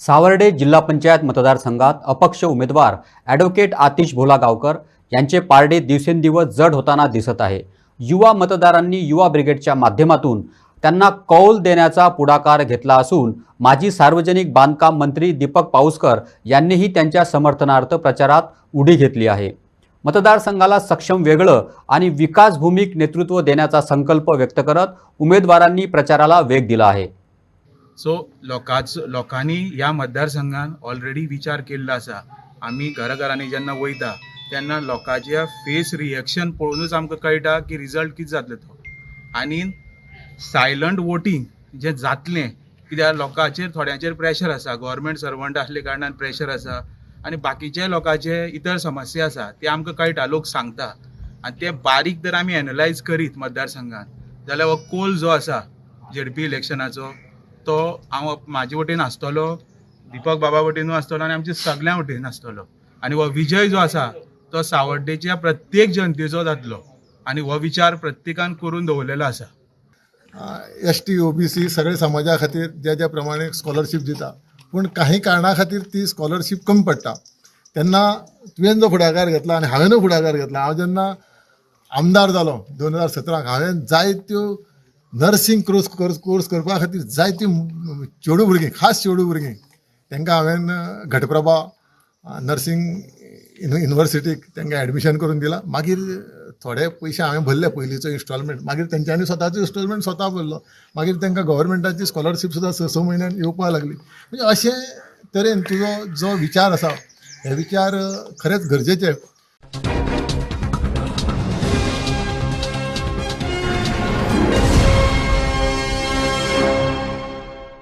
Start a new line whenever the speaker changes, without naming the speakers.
सावर्डे जिल्हा पंचायत मतदारसंघात अपक्ष उमेदवार ॲडव्होकेट आतिश भोलागावकर यांचे पारडे दिवसेंदिवस जड होताना दिसत आहे. युवा मतदारांनी युवा ब्रिगेडच्या माध्यमातून त्यांना कौल देण्याचा पुढाकार घेतला असून माजी सार्वजनिक बांधकाम मंत्री दीपक पाऊसकर यांनीही त्यांच्या समर्थनार्थ प्रचारात उडी घेतली आहे. मतदारसंघाला सक्षम वेगळं आणि विकासभूमिक नेतृत्व देण्याचा संकल्प व्यक्त करत उमेदवारांनी प्रचाराला वेग दिला आहे.
सो लोकांचो लोकांनी ह्या मतदारसंघान ऑलरेडी विचार केल्लो आसा आमी घराघरांनी जेन्ना वयता तेन्ना लोकांच्या फेस रिएक्शन पळोवनूच आमकां कळटा की रिजल्ट कितें जातलो तो. आनी सायलंट वोटींग जें जातलें कित्याक लोकांचेर थोड्यांचेर प्रेशर आसा गव्हर्मेंट सर्वंट आसले कारणान प्रेशर आसा आनी बाकीचे लोकांचे इतर समस्या आसा ते आमकां कळटा लोक सांगता. आनी ते बारीक जर आमी एनलायज करीत मतदारसंघान. जाल्यार हो कोल जो आसा झेडपी इलेक्शनाचो तो हांव म्हाजे वटेन आसतलो दिपक बाबा वटेनूय आसतलो आनी आमच्या सगळ्यां वटेन आसतलो आनी हो विजय जो आसा तो सावड्डेच्या प्रत्येक जनतेचो जातलो. आनी हो विचार प्रत्येकान करून दवरलेलो आसा.
S T O B C सगळे समाजा खातीर ज्या ज्या प्रमाणे स्कॉलरशीप दिता पूण काही कारणा खातीर ती स्कॉलरशीप कमी पडटा. तेन्ना तुवें जो फुडाकार घेतला आनी हांवेनूय फुडाकार घेतला. हांव जेन्ना आमदार जालो दोन हजार सतराक हांवें जायत्यो नर्सींग कोर्स कोर्स कोर्स करपा खातीर जायती चेडूं भुरगीं खास चेडूं भुरगीं. तांकां हांवें घटप्रभा नर्सींग युनिवर्सिटीक तांकां एडमिशन करून दिलां. मागीर थोडे पयशे हांवें भरले पयलींचो इन्स्टॉलमेंट. मागीर तेंच्यांनी स्वताचो इन्स्टॉलमेंट स्वता भरलो. मागीर तांकां गव्हर्मेंटाची स्कॉलरशीप सुद्दां स स म्हयन्यान येवपाक लागली. म्हणजे अशे तरेन तुजो जो विचार आसा हे विचार खरेंच गरजेचे